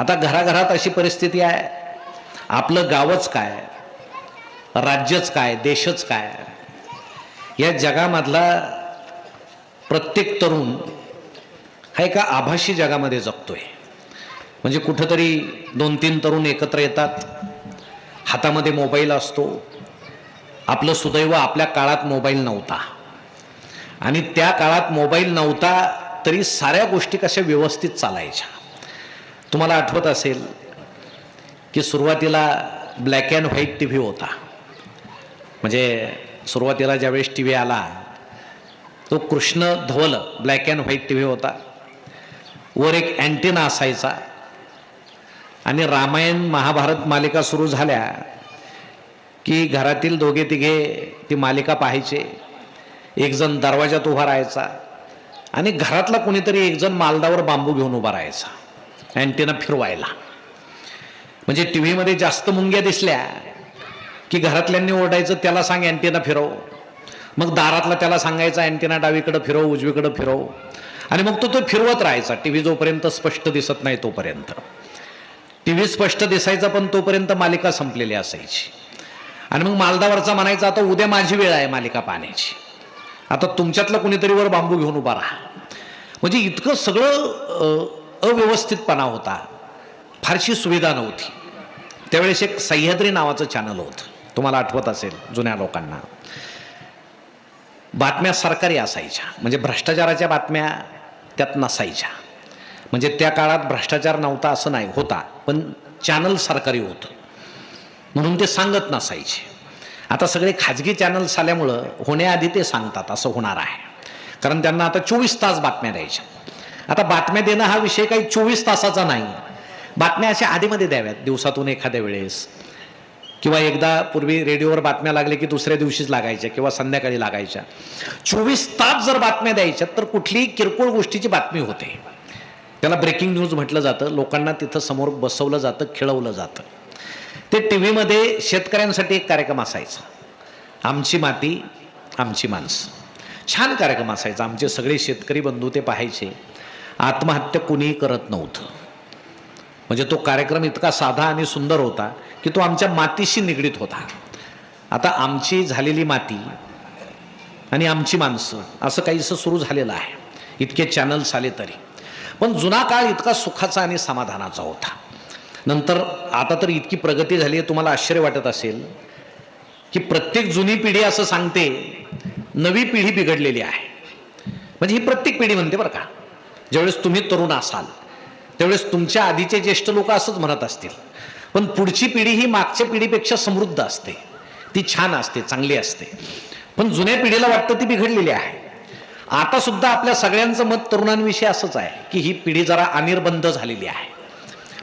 आता घराघरात अशी परिस्थिती आहे. आपलं गावच काय? राज्यच काय? देशच काय? या जगामधला प्रत्येक तरुण हा एका आभासी जगामध्ये जगतोय. म्हणजे कुठंतरी दोन तीन तरुण एकत्र येतात. हातामध्ये मोबाईल असतो. आपलं सुदैव आपल्या काळात मोबाईल नव्हता. आणि त्या काळात मोबाईल नव्हता तरी साऱ्या गोष्टी कशा व्यवस्थित चालायच्या? तुम्हाला आठवत असेल की सुरुवातीला black and white T V होता. म्हणजे सुरुवातीला ज्यावेळेस टी व्ही आला तो कृष्ण धवल black and white T V होता. वर एक अँटेना असायचा. आणि रामायण महाभारत मालिका सुरू झाल्या की घरातील दोघे तिघे ती मालिका पाहायचे. एकजण दरवाजात उभा राहायचा आणि घरातला कोणीतरी एकजण मालदावर बांबू घेऊन उभा राहायचा. अँटेना फिरवायला. म्हणजे टी व्हीमध्ये जास्त मुंग्या दिसल्या की घरातल्यांनी ओढायचं त्याला सांग अँटेना फिरव. मग दारातला त्याला सांगायचा अँटेना डावीकडं फिरव उजवीकडं फिरव. आणि मग तो तो फिरवत राहायचा. टी व्ही जोपर्यंत स्पष्ट दिसत नाही तोपर्यंत. टी व्ही स्पष्ट दिसायचा पण तोपर्यंत मालिका संपलेली असायची. आणि मग मालदावरचा म्हणायचा आता उद्या माझी वेळ आहे मालिका पाहण्याची. आता तुमच्यातलं कुणीतरी वर बांबू घेऊन उभा राहा. म्हणजे इतकं सगळं अव्यवस्थितपणा होता. फारशी सुविधा नव्हती. त्यावेळेस एक सह्याद्री नावाचं चॅनल होतं. तुम्हाला आठवत असेल जुन्या लोकांना. बातम्या सरकारी असायच्या. म्हणजे भ्रष्टाचाराच्या बातम्या त्यात नसायच्या. म्हणजे त्या काळात भ्रष्टाचार नव्हता असं नाही होता. पण चॅनल सरकारी होतं. म्हणून ते सांगत नसायचे. आता सगळे खाजगी चॅनल्स आल्यामुळं होण्याआधी ते सांगतात असं होणार आहे. कारण त्यांना आता चोवीस तास बातम्या द्यायच्या. आता बातम्या देणं हा विषय काही चोवीस तासाचा नाही. बातम्या अशा आधीमध्ये द्याव्यात दिवसातून एखाद्या वेळेस. किंवा एकदा पूर्वी रेडिओवर बातम्या लागल्या की दुसऱ्या दिवशीच लागायच्या किंवा संध्याकाळी लागायच्या. चोवीस तास जर बातम्या द्यायच्या तर कुठलीही किरकोळ गोष्टीची बातमी होते. त्याला ब्रेकिंग न्यूज म्हटलं जातं लोकांना तिथं समोर बसवलं जातं खेळवलं जातं. ते टी व्हीमध्ये शेतकऱ्यांसाठी एक कार्यक्रम असायचा. आमची माती आमची माणसं. छान कार्यक्रम असायचा. आमचे सगळे शेतकरी बंधू ते पाहायचे. आत्महत्या कुणीही करत नव्हतं. म्हणजे तो कार्यक्रम इतका साधा आणि सुंदर होता की तो आमच्या मातीशी निगडीत होता. आता आमची झालेली माती आणि आमची माणसं असं काहीसं सुरू झालेलं आहे. इतके चॅनल्स आले तरी. पण जुना काळ इतका सुखाचा आणि समाधानाचा होता. नंतर आता तर इतकी प्रगती झाली आहे तुम्हाला आश्चर्य वाटत असेल की प्रत्येक जुनी पिढी असं सांगते नवी पिढी बिघडलेली आहे. म्हणजे ही प्रत्येक पिढी म्हणते बरं का. ज्यावेळेस तुम्ही तरुण असाल त्यावेळेस तुमच्या आधीचे ज्येष्ठ लोक असंच म्हणत असतील. पण पुढची पिढी ही मागच्या पिढीपेक्षा समृद्ध असते. ती छान असते चांगली असते. पण जुन्या पिढीला वाटतं ती बिघडलेली आहे. आता सुद्धा आपल्या सगळ्यांचं मत तरुणांविषयी असंच आहे की ही पिढी जरा अनिर्बंध झालेली आहे.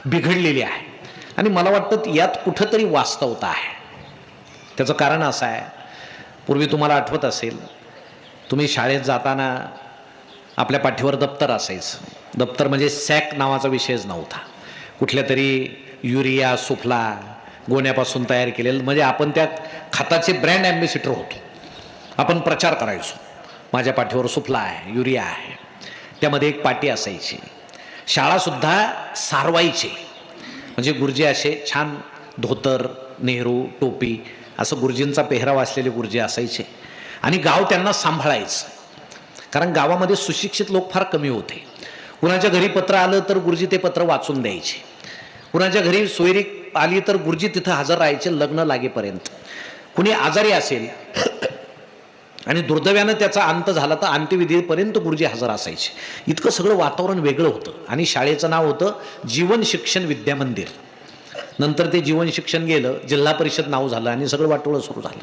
बिघडलेली आहे. आणि मला वाटतं यात कुठंतरी वास्तवता आहे. त्याचं कारण असं आहे. पूर्वी तुम्हाला आठवत असेल तुम्ही शाळेत जाताना आपल्या पाठीवर दप्तर असायचं. दप्तर म्हणजे सॅक नावाचा विषयच नव्हता. कुठल्या तरी युरिया सुफला गोण्यापासून तयार केलेलं म्हणजे आपण त्या खताचे ब्रँड ॲम्बेसिडर होतो. आपण प्रचार करायचो. माझ्या पाठीवर सुफला आहे युरिया आहे. त्यामध्ये एक पाटी असायची. शाळासुद्धा सारवायची. म्हणजे गुरुजी असे छान धोतर नेहरू टोपी असं गुरुजींचा पेहराव असलेले गुरुजी असायचे. आणि गाव त्यांना सांभाळायचं. कारण गावामध्ये सुशिक्षित लोक फार कमी होते. कुणाच्या घरी पत्र आलं तर गुरुजी ते पत्र वाचून द्यायचे. कुणाच्या घरी सोयरी आली तर गुरुजी तिथं हजर राहायचे लग्न लागेपर्यंत. कुणी आजारी असेल आणि दुर्दैव्यानं त्याचा अंत झाला तर अंत्यविधीपर्यंत गुरुजी हजर असायचे. इतकं सगळं वातावरण वेगळं होतं आणि शाळेचं नाव होतं जीवन शिक्षण विद्यामंदिर नंतर ते जीवन शिक्षण गेलं जिल्हा परिषद नाव झालं आणि सगळं वाटोळं सुरू झालं.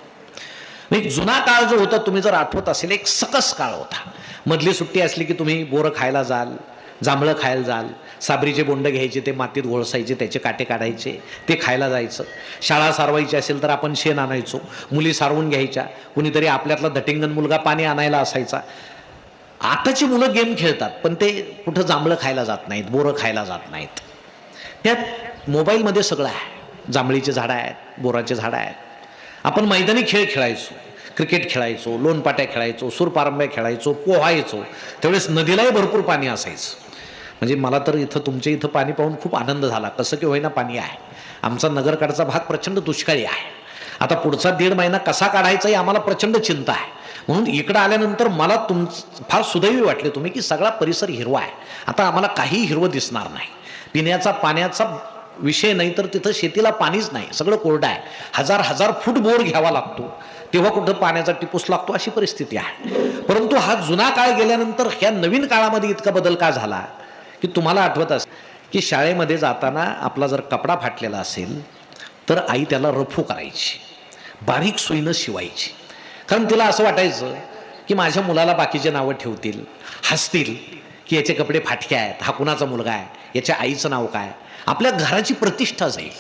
एक जुना काळ जो होता तुम्ही जर आठवत असेल एक सकस काळ होता. मधली सुट्टी असली की तुम्ही बोरं खायला जाल जांभळं खायला जाल साबरीचे बोंड घ्यायचे ते मातीत घोळसायचे त्याचे काटे काढायचे ते खायला जायचं. शाळा सारवायची असेल तर आपण शेण आणायचो मुली सारवून घ्यायच्या कुणीतरी आपल्यातला धटिंगण मुलगा पाणी आणायला असायचा. आताची मुलं गेम खेळतात पण ते कुठं जांभळं खायला जात नाहीत बोरं खायला जात नाहीत. त्यात मोबाईलमध्ये सगळं आहे. जांभळीचे झाडं आहेत बोराचे झाडं आहेत. आपण मैदानी खेळ खेळायचो. क्रिकेट खेळायचो लोणपाट्या खेळायचो सूरपारंब्या खेळायचो पोहायचो. त्यावेळेस नदीलाही भरपूर पाणी असायचं. म्हणजे मला तर इथं तुमच्या इथं पाणी पाहून खूप आनंद झाला. कसं की होईना पाणी आहे. आमचा नगरकडचा भाग प्रचंड दुष्काळी आहे. आता पुढचा दीड महिना कसा काढायचा ही आम्हाला प्रचंड चिंता आहे. म्हणून इकडं आल्यानंतर मला तुम फार सुदैवी वाटले तुम्ही की सगळा परिसर हिरवा आहे. आता आम्हाला काही हिरवं दिसणार नाही. पिण्याचा पाण्याचा विषय नाही तर तिथं शेतीला पाणीच नाही. सगळं कोरडं आहे. हजार हजार फूट बोर घ्यावा लागतो. तेव्हा कुठं पाण्याचा टिपूस लागतो अशी परिस्थिती आहे. परंतु हा जुना काळ गेल्यानंतर ह्या नवीन काळामध्ये इतका बदल का झाला? की तुम्हाला आठवत असेल की शाळेमध्ये जाताना आपला जर कपडा फाटलेला असेल तर आई त्याला रफू करायची. बारीक सोयीनं शिवायची. कारण तिला असं वाटायचं की माझ्या मुलाला बाकीचे नावं ठेवतील हसतील की याचे कपडे फाटके आहेत हा कुणाचा मुलगा आहे याच्या आईचं नाव काय? आपल्या घराची प्रतिष्ठा जाईल.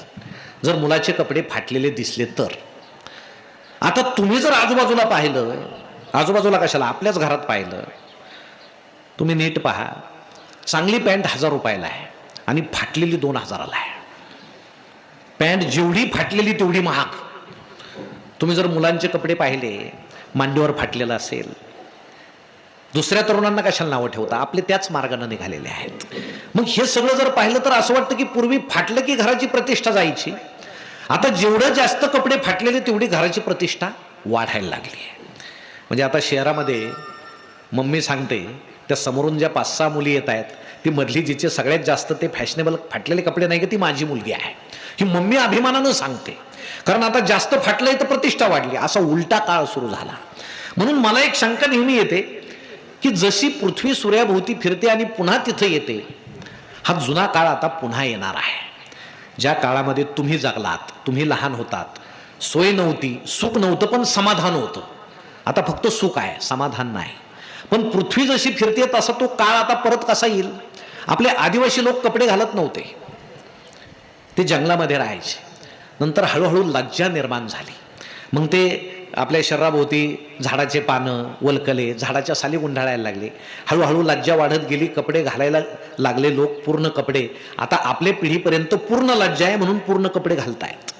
जर मुलाचे कपडे फाटलेले दिसले तर. आता तुम्ही जर आजूबाजूला पाहिलं आजूबाजूला कशाला? आपल्याच घरात पाहिलं. तुम्ही नीट पहा. चांगली पॅन्ट हजार रुपयाला आहे आणि फाटलेली दोन हजाराला आहे. पॅन्ट जेवढी फाटलेली तेवढी महाग. तुम्ही जर मुलांचे कपडे पाहिले मांडीवर फाटलेलं असेल. दुसऱ्या तरुणांना कशाला नावं ठेवता? आपले त्याच मार्गाने निघालेले आहेत. मग हे सगळं जर पाहिलं तर असं वाटतं की पूर्वी फाटलं की घराची प्रतिष्ठा जायची. आता जेवढं जास्त कपडे फाटलेले तेवढी घराची प्रतिष्ठा वाढायला लागली आहे. म्हणजे आता शहरामध्ये मम्मी सांगते त्या समोरून ज्या पाच सहा मुली येत आहेत ती मधली जिचे सगळ्यात जास्त ते फॅशनेबल फाटलेले कपडे नाही का ती माझी मुलगी आहे. ही मम्मी अभिमानानं सांगते. कारण आता जास्त फाटलंय तर प्रतिष्ठा वाढली. असा उलटा काळ सुरू झाला. म्हणून मला एक शंका नेहमी येते की जशी पृथ्वी सूर्याभोवती फिरते आणि पुन्हा तिथं येते हा जुना काळ आता पुन्हा येणार आहे. ज्या काळामध्ये तुम्ही जगलात तुम्ही लहान होतात सोय नव्हती सुख नव्हतं पण समाधान होतं. आता फक्त सुख आहे समाधान नाही. पण पृथ्वी जशी फिरते तसा तो काळ आता परत कसा येईल? आपले आदिवासी लोक कपडे घालत नव्हते. ते जंगलामध्ये राहायचे. नंतर हळूहळू लज्जा निर्माण झाली. मग ते आपल्या शरीराभोवती झाडाचे पानं वलकले झाडाच्या साली गुंडाळायला लागले. हळूहळू लज्जा वाढत गेली कपडे घालायला लागले लोक पूर्ण कपडे. आता आपल्या पिढीपर्यंत पूर्ण लज्जा आहे म्हणून पूर्ण कपडे घालतायत.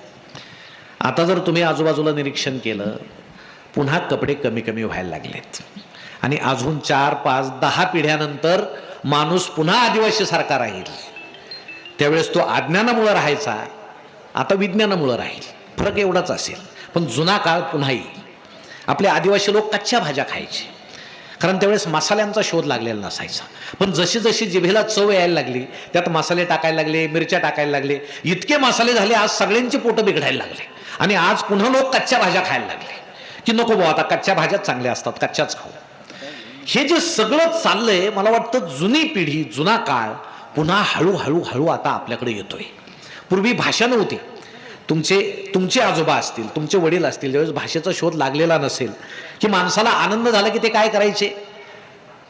आता जर तुम्ही आजूबाजूला निरीक्षण केलं पुन्हा कपडे कमी कमी व्हायला लागलेत. आणि अजून चार पाच दहा पिढ्यानंतर माणूस पुन्हा आदिवासीसारखा राहील. त्यावेळेस तो अज्ञानामुळं राहायचा आता विज्ञानामुळं राहील. फरक एवढाच असेल. पण जुना काळ पुन्हा येईल. आपले आदिवासी लोक कच्च्या भाज्या खायचे. कारण त्यावेळेस मसाल्यांचा शोध लागलेला नसायचा. पण जशी जशी जिभेला चव यायला लागली त्यात मसाले टाकायला लागले मिरच्या टाकायला लागले इतके मसाले झाले आज सगळ्यांची पोटं बिघडायला लागले. आणि आज पुन्हा लोक कच्च्या भाज्या खायला लागले. की नको भाऊ आता कच्च्या भाज्याच चांगल्या असतात कच्च्याच खाऊ. हे जे सगळं चाललंय मला वाटतं जुनी पिढी जुना काळ पुन्हा हळूहळू हळू आता आपल्याकडे येतोय. पूर्वी भाषा नव्हती. तुमचे तुमचे आजोबा असतील तुमचे वडील असतील ज्यावेळेस भाषेचा शोध लागलेला नसेल की माणसाला आनंद झाला की ते काय करायचे?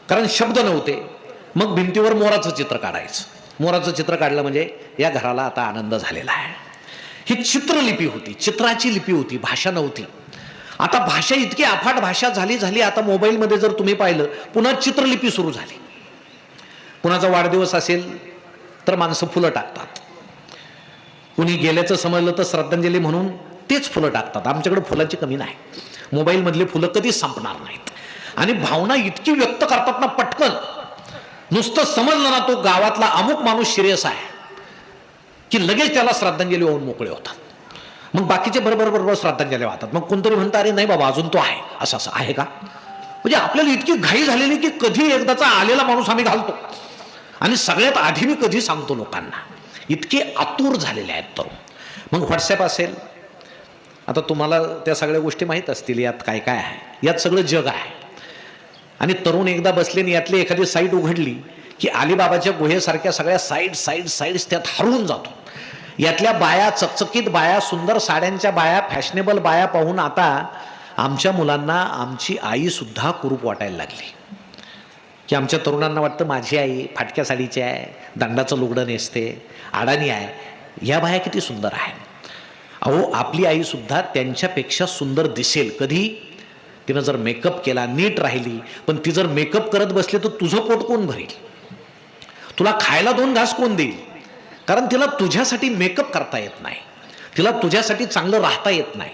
कारण शब्द नव्हते. मग भिंतीवर मोराचं चित्र काढायचं. मोराचं चित्र काढलं म्हणजे या घराला आता आनंद झालेला आहे. ही चित्रलिपी होती चित्राची लिपी होती भाषा नव्हती. आता भाषा इतकी अफाट भाषा झाली झाली आता मोबाईलमध्ये जर तुम्ही पाहिलं पुन्हा चित्रलिपी सुरू झाली. कुणाचा वाढदिवस असेल तर माणसं फुलं टाकतात. कुणी गेल्याचं समजलं तर श्रद्धांजली म्हणून तेच फुलं टाकतात. आमच्याकडे फुलांची कमी नाही. मोबाईलमधली फुलं कधीच संपणार नाहीत. आणि भावना इतकी व्यक्त करतात ना पटकन. नुसतं समजलं ना तो गावातला अमुक माणूस सिरियस आहे की लगेच त्याला श्रद्धांजली होऊन मोकळे होतात. मग बाकीचे बरोबर बरोबर श्रद्धांजली वाहतात. मग कोणतरी म्हणता अरे नाही बाबा अजून तो आहे. असं असं आहे का? म्हणजे आपल्याला इतकी घाई झालेली की कधी एकदाचा आलेला माणूस आम्ही घालतो. आणि सगळ्यात आधी मी कधी सांगतो लोकांना इतके आतुर झालेले आहेत तरुण मग व्हॉट्सॲप असेल. आता तुम्हाला त्या सगळ्या गोष्टी माहीत असतील यात काय काय आहे? यात सगळं जग आहे. आणि तरुण एकदा बसले आणि यातली एखादी साईट उघडली की अलिबाबाच्या गुहेसारख्या सगळ्या साईड साईड साईड्स त्यात हरवून जातो. यातल्या बाया चकचकीत बाया सुंदर साड्यांच्या बाया फॅशनेबल बाया पाहून आता आमच्या मुलांना आमची आईसुद्धा कुरूप वाटायला लागली. की आमच्या तरुणांना वाटतं माझी आई फाटक्या साडीची आहे दंडाचं लुगडं नेसते अडाणी आहे. या बाया किती सुंदर आहे अहो आपली आईसुद्धा त्यांच्यापेक्षा सुंदर दिसेल. कधी? तिनं जर मेकअप केला नीट राहिली पण ती जर मेकअप करत बसली तर तुझं पोट कोण भरेल? तुला खायला दोन घास कोण देईल? कारण तिला तुझ्यासाठी मेकअप करता येत नाही. तिला तुझ्यासाठी चांगलं राहता येत नाही.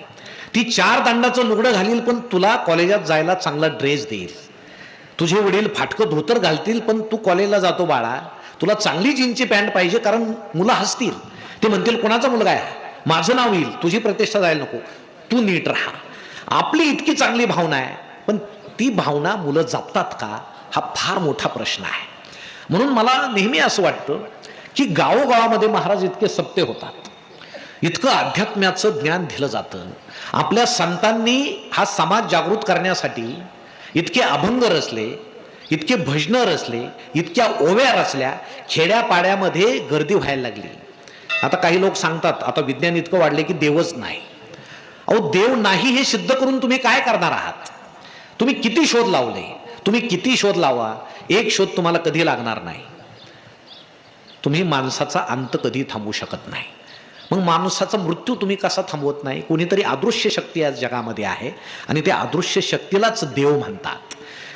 ती चार दांडाचं लुगडं घालील पण तुला कॉलेजात जायला चांगला ड्रेस देईल. तुझे वडील फाटकं धोतर घालतील पण तू कॉलेजला जातो बाळा. तुला चांगली जीनची पॅन्ट पाहिजे कारण मुलं हसतील. ते म्हणतील कोणाचा मुलगा आहे? माझं नाव येईल. तुझी प्रतिष्ठा जायला नको. तू नीट राहा. आपली इतकी चांगली भावना आहे. पण ती भावना मुलं जपतात का? हा फार मोठा प्रश्न आहे. म्हणून मला नेहमी असं वाटतं की गावोगावामध्ये महाराज इतके सत्य होतात. इतकं अध्यात्म्याचं ज्ञान दिलं जातं. आपल्या संतांनी हा समाज जागृत करण्यासाठी इतके अभंग रचले इतके भजनं रचले इतक्या ओव्या रचल्या खेड्यापाड्यामध्ये गर्दी व्हायला लागली. आता काही लोक सांगतात आता विज्ञान इतकं वाढले की देवच नाही. अहो देव नाही हे सिद्ध करून तुम्ही काय करणार आहात? तुम्ही किती शोध लावले? तुम्ही किती शोध लावा? एक शोध तुम्हाला कधी लागणार नाही. तुम्ही माणसाचा अंत कधी थांबू शकत नाही. मग माणसाचा मृत्यू तुम्ही कसा थांबवत नाही? कोणीतरी अदृश्य शक्ती या जगामध्ये आहे आणि त्या अदृश्य शक्तीलाच देव म्हणतात.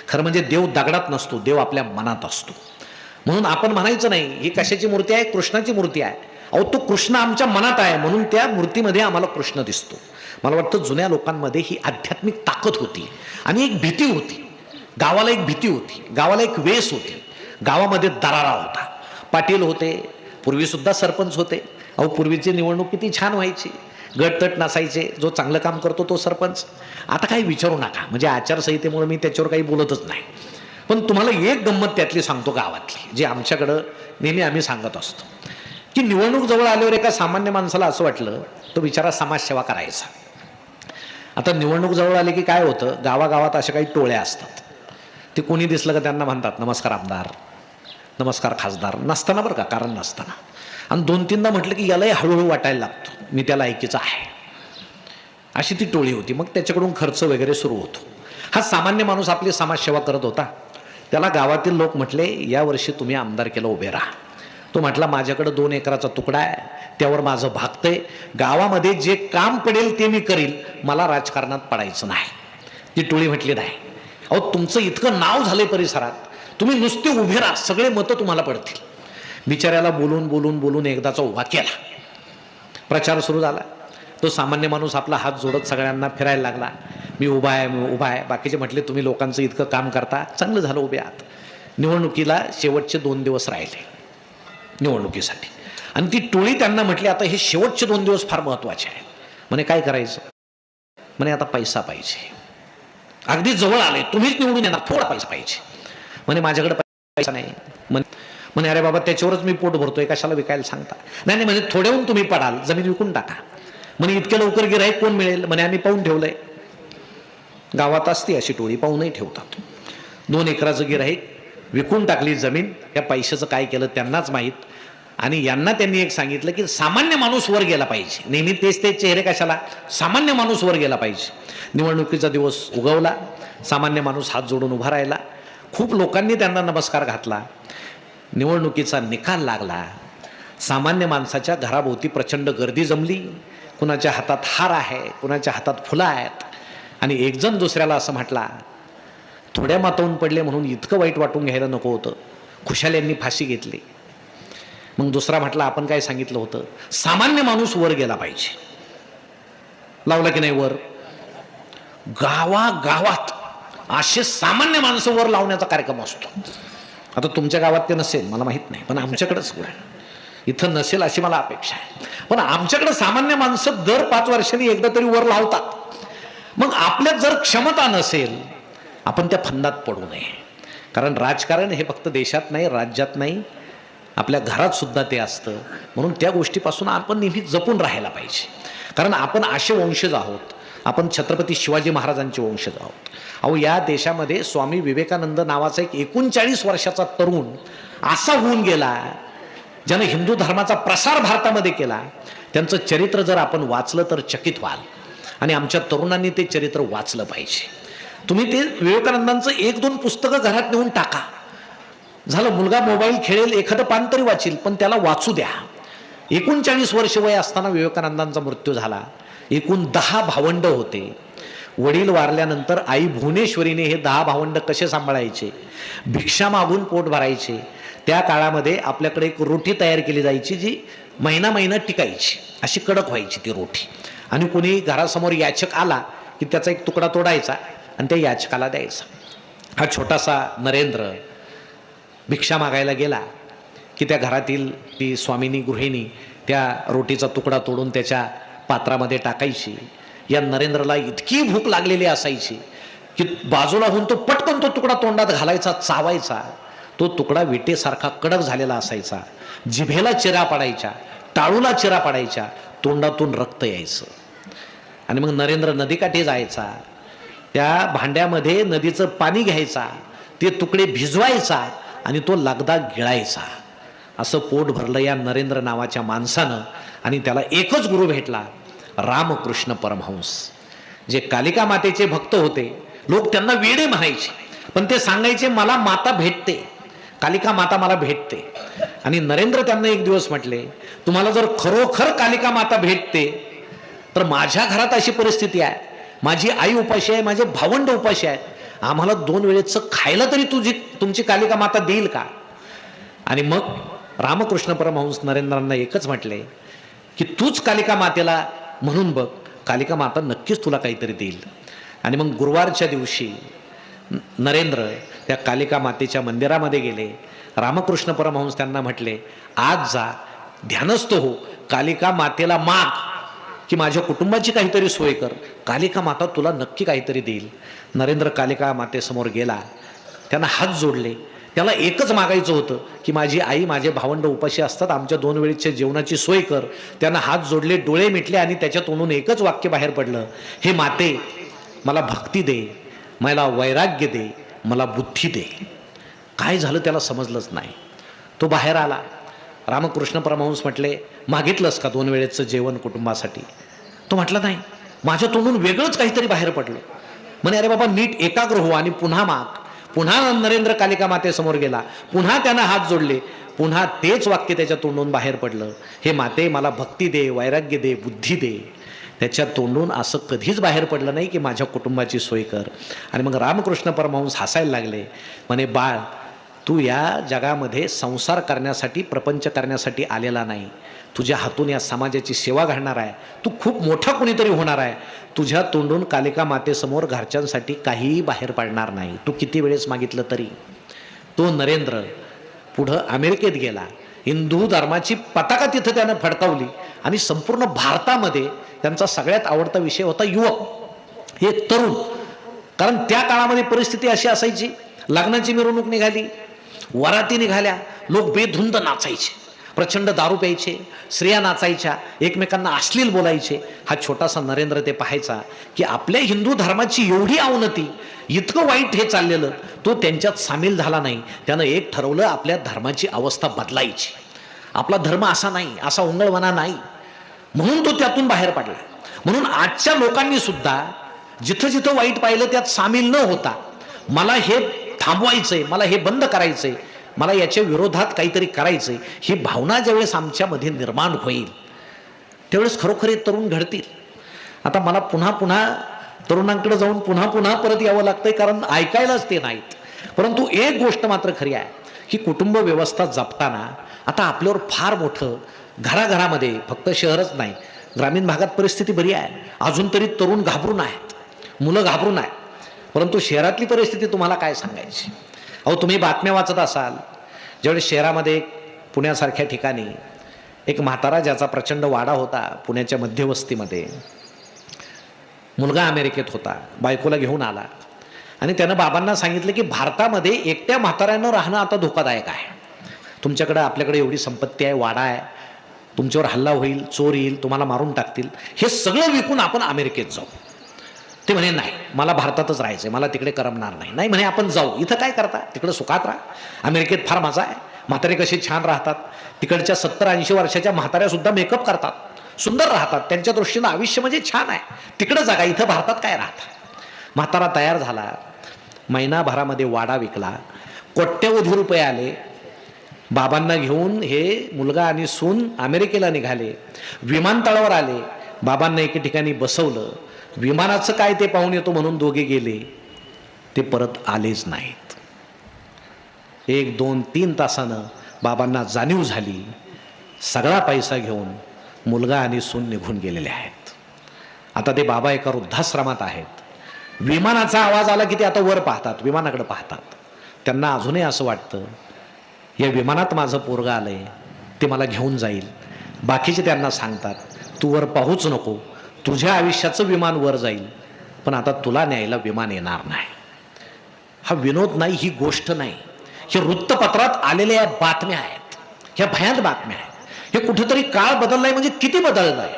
खरं म्हणजे देव दगडात नसतो देव आपल्या मनात असतो. म्हणून आपण म्हणायचं नाही ही कशाची मूर्ती आहे? कृष्णाची मूर्ती आहे. अहो तो कृष्ण आमच्या मनात आहे म्हणून त्या मूर्तीमध्ये आम्हाला कृष्ण दिसतो. मला वाटतं जुन्या लोकांमध्ये ही आध्यात्मिक ताकद होती आणि एक भीती होती. गावाला एक भीती होती गावाला एक वेस होती. गावामध्ये दरारा होता. पाटील होते पूर्वीसुद्धा सरपंच होते. अहो पूर्वीची निवडणूक किती छान व्हायची. गटतट नसायचे. जो चांगलं काम करतो तो सरपंच. आता काही विचारू नका. म्हणजे आचारसंहितेमुळे मी त्याच्यावर काही बोलतच नाही. पण तुम्हाला एक गंमत त्यातली सांगतो गावातली जी आमच्याकडं नेहमी आम्ही सांगत असतो. की निवडणूक जवळ आल्यावर एका सामान्य माणसाला असं वाटलं तो बिचारा समाजसेवा करायचा. आता निवडणूक जवळ आली की काय होतं? गावागावात अशा काही टोळ्या असतात. ते कोणी दिसलं का त्यांना म्हणतात नमस्कार आमदार. नमस्कार खासदार. नसताना बरं का? कारण नसताना. आणि दोन तीनदा म्हटलं की यालाही हळूहळू वाटायला लागतो. मी त्याला ऐकीचा आहे. अशी ती टोळी होती. मग त्याच्याकडून खर्च वगैरे सुरू होतो. हा सामान्य माणूस आपली समाजसेवा करत होता. त्याला गावातील लोक म्हटले यावर्षी तुम्ही आमदार केला उभे राहा. तो म्हटला माझ्याकडं दोन एकराचा तुकडा आहे. त्यावर माझं भागतंय. गावामध्ये जे काम पडेल ते मी करील. मला राजकारणात पडायचं नाही. ती टोळी म्हटली नाही. अहो तुमचं इतकं नाव झालंय परिसरात. तुम्ही नुसते उभे राहा. सगळे मतं तुम्हाला पडतील. बिचाऱ्याला बोलून बोलून बोलून एकदाचा उभा केला. प्रचार सुरू झाला. तो सामान्य माणूस आपला हात जोडत सगळ्यांना फिरायला लागला. मी उभा आहे मी उभा आहे. बाकीचे म्हटले तुम्ही लोकांचं इतकं काम करता चांगलं झालं उभे आहात. निवडणुकीला शेवटचे दोन दिवस राहिले. निवडणुकीसाठी. आणि ती टोळी त्यांना म्हटली आता हे शेवटचे दोन दिवस फार महत्त्वाचे आहेत. म्हणे काय करायचं? म्हणे आता पैसा पाहिजे. अगदी जवळ आले. तुम्हीच निवडून येणार थोडा पैसा पाहिजे. म्हणे माझ्याकडे पैसा नाही. म्हणे म्हणे अरे बाबा त्याच्यावरच मी पोट भरतोय कशाला विकायला सांगता? नाही नाही म्हणजे थोड्याहून तुम्ही पडाल जमीन विकून टाका. म्हणे इतक्या लवकर गिराईक कोण मिळेल? म्हणे आम्ही पाहून ठेवलंय. गावात असते अशी टोळी पाहूनही ठेवतात. दोन एकराचं गिराईक विकून टाकली जमीन या पैशाचं काय केलं त्यांनाच माहीत. आणि यांना त्यांनी एक सांगितलं की सामान्य माणूस वर गेला पाहिजे. नेहमी तेच तेच चेहरे कशाला? सामान्य माणूस वर गेला पाहिजे. निवडणुकीचा दिवस उगवला सामान्य माणूस हात जोडून उभा राहिला खूप लोकांनी त्यांना नमस्कार घातला निवडणुकीचा निकाल लागला सामान्य माणसाच्या घराभोवती प्रचंड गर्दी जमली कुणाच्या हातात हार आहे कुणाच्या हातात फुलं आहेत. आणि एकजण दुसऱ्याला असं म्हटला थोड्या मातावून पडले म्हणून इतकं वाईट वाटून घ्यायला नको होतं. खुशाल यांनी फाशी घेतली. मग दुसरा म्हटला आपण काय सांगितलं होतं? सामान्य माणूस वर गेला पाहिजे. लावला की नाही वर? गावागावात असे सामान्य माणसं वर लावण्याचा कार्यक्रम असतो. आता तुमच्या गावात ते नसेल मला माहीत नाही पण आमच्याकडंच वर आहे. इथं नसेल अशी मला अपेक्षा आहे. पण आमच्याकडे सामान्य माणसं दर पाच वर्षांनी एकदा तरी वर लावतात. मग आपल्यात जर क्षमता नसेल आपण त्या फंदात पडू नये. कारण राजकारण हे फक्त देशात नाही राज्यात नाही आपल्या घरात सुद्धा ते असतं. म्हणून त्या गोष्टीपासून आपण नेहमी जपून राहायला पाहिजे. कारण आपण असे वंशज आहोत आपण छत्रपती शिवाजी महाराजांचे वंशज आहोत. अहो या देशामध्ये स्वामी विवेकानंद नावाचा एक एकोणचाळीस वर्षाचा तरुण असा होऊन गेला ज्यानं हिंदू धर्माचा प्रसार भारतामध्ये केला. त्यांचं चरित्र जर आपण वाचलं तर चकित व्हाल. आणि आमच्या तरुणांनी ते चरित्र वाचलं पाहिजे. तुम्ही ते विवेकानंदांचं एक दोन पुस्तकं घरात नेऊन टाका. झालं मुलगा मोबाईल खेळेल एखादं पान तरी वाचील पण त्याला वाचू द्या. एकोणचाळीस वर्ष वय असताना विवेकानंदांचा मृत्यू झाला. एकूण दहा भावंड होते. वडील वारल्यानंतर आई भुवनेश्वरीने हे दहा भावंड कसे सांभाळायचे? भिक्षा मागून पोट भरायचे. त्या काळामध्ये आपल्याकडे एक रोटी तयार केली जायची जी महिना महिना टिकायची. अशी कडक व्हायची ती रोटी. आणि कोणी घरासमोर याचक आला की त्याचा एक तुकडा तोडायचा आणि त्या याचकाला द्यायचा. हा छोटासा नरेंद्र भिक्षा मागायला गेला की त्या घरातील ती स्वामिनी गृहिणी त्या रोटीचा तुकडा तोडून त्याच्या पात्रामध्ये टाकायची. या नरेंद्रला इतकी भूक लागलेली असायची की बाजूला होऊन तो पटकन तो तुकडा तोंडात घालायचा चावायचा. तो तुकडा विटेसारखा कडक झालेला असायचा. जिभेला चिरा पाडायच्या टाळूला चिरा पाडायच्या तोंडातून रक्त यायचं. आणि मग नरेंद्र नदीकाठी जायचा. त्या भांड्यामध्ये नदीचं पाणी घ्यायचा. ते तुकडे भिजवायचा आणि तो लगदा गिळायचा. असं पोट भरलं या नरेंद्र नावाच्या माणसानं आणि त्याला एकच गुरु भेटला रामकृष्ण परमहंस. जे कालिका मातेचे भक्त होते लोक त्यांना वेडे म्हणायचे पण ते सांगायचे मला माता भेटते. कालिका माता मला भेटते. आणि नरेंद्र त्यांना एक दिवस म्हटले तुम्हाला जर खरोखर कालिका माता भेटते तर माझ्या घरात अशी परिस्थिती आहे. माझी आई उपाशी आहे माझे भावंड उपाशी आहेत. आम्हाला दोन वेळेचं खायला तरी तुझी तुमची कालिका माता देईल का? आणि मग रामकृष्ण परमहंस नरेंद्रांना एकच म्हटले की तूच कालिका मातेला म्हणून बघ. कालिका माता नक्कीच तुला काहीतरी देईल. आणि मग गुरुवारच्या दिवशी नरेंद्र त्या कालिका मातेच्या मंदिरामध्ये गेले. रामकृष्ण परमहंस त्यांना म्हटले आज जा ध्यानस्थ हो. कालिका मातेला माग की माझ्या कुटुंबाची काहीतरी सोय कर. कालिका माता तुला नक्की काहीतरी देईल. नरेंद्र कालिका मातेसमोर गेला. त्यांना हात जोडले. त्याला एकच मागायचं होतं की माझी आई माझे भावंड उपाशी असतात आमच्या दोन वेळेच्या जेवणाची सोय कर. त्यांना हात जोडले डोळे मिटले आणि त्याच्या तोंडून एकच वाक्य बाहेर पडलं. हे माते मला भक्ती दे मला वैराग्य दे मला बुद्धी दे. काय झालं त्याला समजलंच नाही. तो बाहेर आला. रामकृष्ण परमहंस म्हटले मागितलंस का दोन वेळेचं जेवण कुटुंबासाठी? तो म्हटला नाही. माझ्या तोंडून वेगळंच काहीतरी बाहेर पडलं. म्हणे अरे बाबा नीट एकाग्र हो आणि पुन्हा माग. पुन्हा नरेंद्र कालिका मातेसमोर गेला. पुन्हा त्यानं हात जोडले. पुन्हा तेच वाक्य त्याच्या तोंडून बाहेर पडलं. हे माते मला भक्ती दे वैराग्य दे बुद्धी दे. त्याच्या तोंडून असं कधीच बाहेर पडलं नाही की माझ्या कुटुंबाची सोय कर. आणि मग रामकृष्ण परमहंस हसायला लागले. म्हणे बाळ तू या जगामध्ये संसार करण्यासाठी प्रपंच करण्यासाठी आलेला नाही. तुझ्या हातून या समाजाची सेवा घालणार आहे. तू खूप मोठा कुणीतरी होणार आहे. तुझ्या तोंडून कालिका मातेसमोर घरच्यांसाठी काहीही बाहेर पडणार नाही. तू किती वेळेस मागितलं तरी? तो नरेंद्र पुढं अमेरिकेत गेला. हिंदू धर्माची पताका तिथं त्यानं फडकावली आणि संपूर्ण भारतामध्ये त्यांचा सगळ्यात आवडता विषय होता युवक. हे तरुण. कारण त्या काळामध्ये परिस्थिती अशी असायची. लग्नाची मिरवणूक निघाली. वराती निघाल्या. लोक बेधुंद नाचायचे. प्रचंड दारू प्यायचे स्त्रिया नाचायच्या एकमेकांना अश्लील बोलायचे. हा छोटासा नरेंद्र ते पाहायचा की आपल्या हिंदू धर्माची एवढी अवनती इतकं वाईट हे चाललेलं तो त्यांच्यात सामील झाला नाही. त्यानं एक ठरवलं आपल्या धर्माची अवस्था बदलायची. आपला धर्म असा नाही असा उंगळवणा नाही. म्हणून तो त्यातून बाहेर पडला. म्हणून आजच्या लोकांनी सुद्धा जिथं जिथं वाईट पाहिलं त्यात सामील न होता मला हे थांबवायचंय मला हे बंद करायचंय मला याच्या विरोधात काहीतरी करायचंय. ही भावना ज्यावेळेस आमच्यामध्ये निर्माण होईल त्यावेळेस खरोखर हे तरुण घडतील. आता मला पुन्हा पुन्हा तरुणांकडे जाऊन पुन्हा पुन्हा परत यावं लागतंय कारण ऐकायलाच ते नाहीत. परंतु एक गोष्ट मात्र खरी आहे की कुटुंब व्यवस्था जपताना आता आपल्यावर फार मोठं घराघरामध्ये फक्त शहरच नाही ग्रामीण भागात परिस्थिती बरी आहे. अजून तरी तरुण घाबरून आहेत मुलं घाबरून आहेत. परंतु शहरातली परिस्थिती तुम्हाला काय सांगायची? अहो तुम्ही बातम्या वाचत असाल. ज्यावेळी शहरामध्ये पुण्यासारख्या ठिकाणी एक म्हातारा ज्याचा प्रचंड वाडा होता पुण्याच्या मध्यवस्तीमध्ये. मुलगा अमेरिकेत होता बायकोला घेऊन आला. आणि त्यानं बाबांना सांगितलं की भारतामध्ये एकट्या म्हाताऱ्यानं राहणं आता धोकादायक आहे. तुमच्याकडं आपल्याकडे एवढी संपत्ती आहे वाडा आहे. तुमच्यावर हल्ला होईल चोर येईल तुम्हाला मारून टाकतील. हे सगळं विकून आपण अमेरिकेत जाऊ. ते म्हणे नाही मला भारतातच राहायचं मला तिकडे करमणार नाही. नाही म्हणे आपण जाऊ. इथं काय करता? तिकडं सुखात राहा. अमेरिकेत फार मजा आहे. म्हातारे कसे छान राहतात. तिकडच्या सत्तर ऐंशी वर्षाच्या म्हाताऱ्यासुद्धा मेकअप करतात. सुंदर राहतात. त्यांच्या दृष्टीनं आयुष्य म्हणजे छान आहे. तिकडं जागा इथं भारतात काय राहतात म्हातारा तयार झाला. महिनाभरामध्ये वाडा विकला. कोट्यवधी रुपये आले. बाबांना घेऊन हे मुलगा आणि सून अमेरिकेला निघाले. विमानतळावर आले. बाबांना एके ठिकाणी बसवलं. विमानाचं काय ते पाहून येतो म्हणून दोघे गेले. ते परत आलेच नाहीत. एक दोन तीन तासानं बाबांना जाणीव झाली. सगळा पैसा घेऊन मुलगा आणि सून निघून गेलेले आहेत. आता ते बाबा एका वृद्धाश्रमात आहेत. विमानाचा आवाज आला की ते आता वर पाहतात विमानाकडे पाहतात. त्यांना अजूनही असं वाटतं या विमानात माझं पोरगं आलंय ते मला घेऊन जाईल. बाकीचे त्यांना सांगतात तू वर पाहूच नको तुझ्या आयुष्याचं विमान वर जाईल पण आता तुला न्यायला विमान येणार नाही. हा विनोद नाही ही गोष्ट नाही. हे वृत्तपत्रात आलेल्या या बातम्या आहेत ह्या भयान बातम्या आहेत. हे कुठेतरी काळ बदललाय म्हणजे किती बदललाय?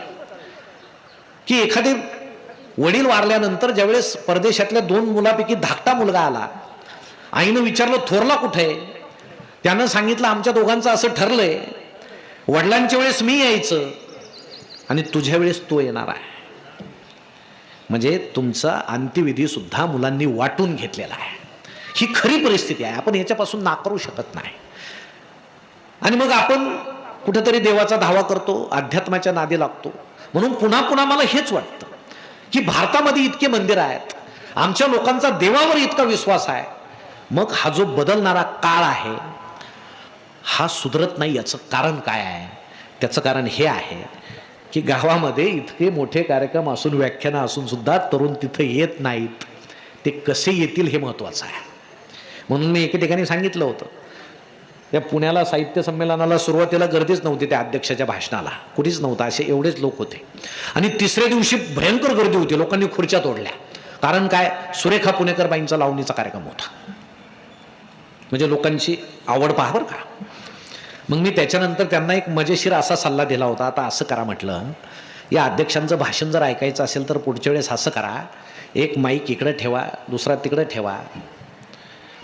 की एखादे वडील वारल्यानंतर ज्यावेळेस परदेशातल्या दोन मुलापैकी धाकटा मुलगा आला आईनं विचारलं थोरला कुठे आहे? त्यानं सांगितलं आमच्या दोघांचं असं ठरलंय वडिलांच्या वेळेस मी यायचं आणि तुझ्या वेळेस तो येणार आहे. म्हणजे तुमचा अंत्यविधीसुद्धा मुलांनी वाटून घेतलेला आहे. ही खरी परिस्थिती आहे. आपण याच्यापासून नाकारू शकत नाही. आणि मग आपण कुठेतरी देवाचा धावा करतो अध्यात्माच्या नादी लागतो. म्हणून पुन्हा पुन्हा मला हेच वाटतं की भारतामध्ये इतके मंदिर आहेत. आमच्या लोकांचा देवावर इतका विश्वास आहे. मग हा जो बदलणारा काळ आहे हा सुधरत नाही याचं कारण काय आहे? त्याचं कारण हे आहे की गावामध्ये इतके मोठे कार्यक्रम असून व्याख्यानं असून सुद्धा तरुण तिथं येत नाहीत. ते कसे येतील हे महत्त्वाचं आहे. म्हणून मी एके ठिकाणी सांगितलं होतं. त्या पुण्याला साहित्य संमेलनाला सुरुवातीला गर्दीच नव्हती त्या अध्यक्षाच्या भाषणाला. कुठेच नव्हतं असे एवढेच लोक होते. आणि तिसऱ्या दिवशी भयंकर गर्दी होती लोकांनी खुर्च्या तोडल्या. कारण काय? सुरेखा पुणेकर बाईंचा लावणीचा कार्यक्रम होता. म्हणजे लोकांची आवड पहा बरं का. मग मी त्याच्यानंतर त्यांना एक मजेशीर असा सल्ला दिला होता. आता असं करा म्हटलं. या अध्यक्षांचं भाषण जर ऐकायचं असेल तर पुढच्या वेळेस असं करा. एक माईक इकडं ठेवा दुसरा तिकडं ठेवा.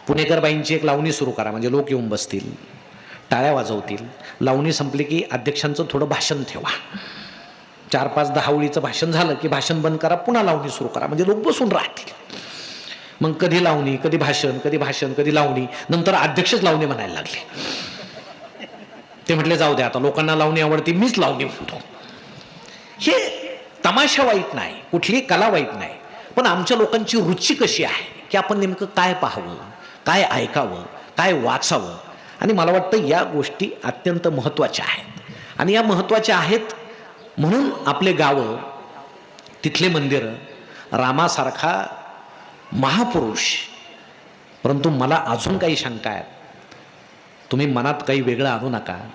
पुणेकर बाईंची एक लावणी सुरू करा. म्हणजे लोक येऊन बसतील टाळ्या वाजवतील. लावणी संपली की अध्यक्षांचं थोडं भाषण ठेवा. चार पाच दहा ओळीचं भाषण झालं की भाषण बंद करा पुन्हा लावणी सुरू करा. म्हणजे लोक बसून राहतील. मग कधी लावणी कधी भाषण कधी भाषण कधी लावणी. नंतर अध्यक्षच लावणी म्हणायला लागले. ते म्हटले जाऊ द्या आता लोकांना लावणी आवडते मीच लावणी म्हणतो. हे तमाशा वाईट नाही कुठलीही कला वाईट नाही पण आमच्या लोकांची रुची कशी आहे की आपण नेमकं काय पाहावं काय ऐकावं काय वाचावं? आणि मला वाटतं या गोष्टी अत्यंत महत्त्वाच्या आहेत. आणि या महत्त्वाच्या आहेत म्हणून आपले गावं तिथले मंदिरं रामासारखा महापुरुष परंतु मला अजून काही शंका आहेत. तुम्ही मनात काही वेगळं आणू नका.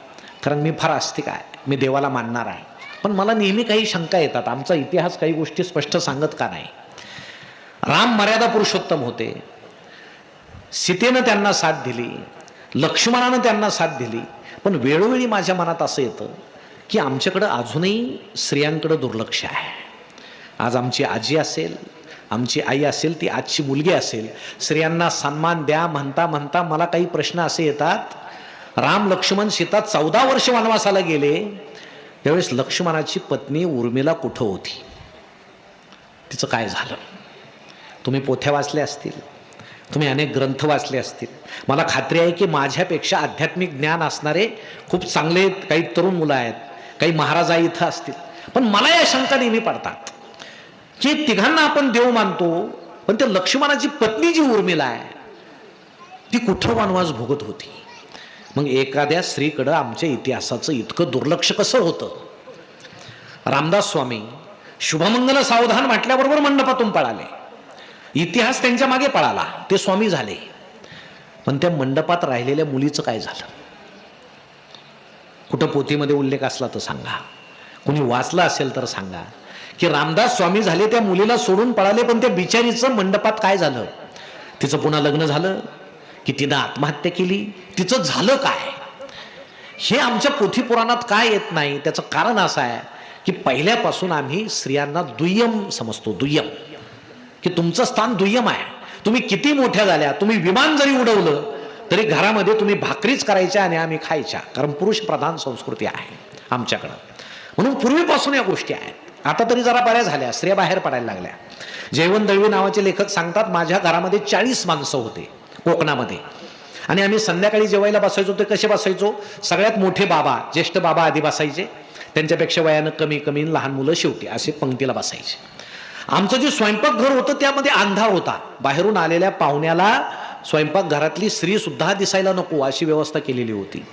कारण मी फार आस्तिक आहे. मी देवाला मानणार आहे. पण मला नेहमी काही शंका येतात. आमचा इतिहास काही गोष्टी स्पष्ट सांगत का नाही? राम मर्यादा पुरुषोत्तम होते. सीतेनं त्यांना साथ दिली. लक्ष्मणानं त्यांना साथ दिली. पण वेळोवेळी माझ्या मनात असं येतं की आमच्याकडं अजूनही स्त्रियांकडं दुर्लक्ष आहे. आज आमची आजी असेल आमची आई असेल ती आजची मुलगी असेल. स्त्रियांना सन्मान द्या म्हणता म्हणता मला काही प्रश्न असे येतात. राम लक्ष्मण सीता चौदा वर्ष वनवासाला गेले. त्यावेळेस लक्ष्मणाची पत्नी उर्मिला कुठं होती? तिचं काय झालं? तुम्ही पोथ्या वाचल्या असतील. तुम्ही अनेक ग्रंथ वाचले असतील. मला खात्री आहे की माझ्यापेक्षा आध्यात्मिक ज्ञान असणारे खूप चांगले काही तरुण मुलं आहेत. काही महाराजा इथं असतील. पण मला या शंका नेहमी पडतात. की तिघांना आपण देव मानतो पण त्या लक्ष्मणाची पत्नी जी उर्मिला आहे ती कुठं वनवास भोगत होती? मग एखाद्या स्त्रीकडं आमच्या इतिहासाचं इतकं दुर्लक्ष कसं होतं? रामदास स्वामी शुभमंगल सावधान म्हटल्याबरोबर मंडपातून पळाले. इतिहास त्यांच्या मागे पळाला ते स्वामी झाले. पण त्या मंडपात राहिलेल्या मुलीचं काय झालं? कुठं पोथीमध्ये उल्लेख असला तर सांगा. कुणी वाचला असेल तर सांगा. की रामदास स्वामी झाले त्या मुलीला सोडून पळाले पण त्या बिचारीचं मंडपात काय झालं? तिचं पुन्हा लग्न झालं की तिनं आत्महत्या केली तिचं झालं काय? हे आमच्या पोथी पुराणात काय येत नाही? त्याचं कारण असं आहे की पहिल्यापासून आम्ही स्त्रियांना दुय्यम समजतो दुय्यम. की तुमचं स्थान दुय्यम आहे. तुम्ही किती मोठ्या झाल्या तुम्ही विमान जरी उडवलं तरी घरामध्ये तुम्ही भाकरीच करायच्या आणि आम्ही खायच्या. कारण पुरुष प्रधान संस्कृती आहे आमच्याकडं. म्हणून पूर्वीपासून या गोष्टी आहेत. आता तरी जरा बऱ्या झाल्या स्त्रिया बाहेर पडायला लागल्या. जयवंत दळवी नावाचे लेखक सांगतात माझ्या घरामध्ये चाळीस माणसं होते कोकणामध्ये. आणि आम्ही संध्याकाळी जेवायला बसायचो ते कसे बसायचो? सगळ्यात मोठे बाबा ज्येष्ठ बाबा आधी बसायचे. त्यांच्यापेक्षा वयानं कमी कमी लहान मुलं शेवटी असे पंक्तीला बसायचे. आमचं जे स्वयंपाकघर होतं त्यामध्ये अंधार होता. बाहेरून आलेल्या पाहुण्याला स्वयंपाकघरातली स्त्री सुद्धा दिसायला नको अशी व्यवस्था केलेली होती.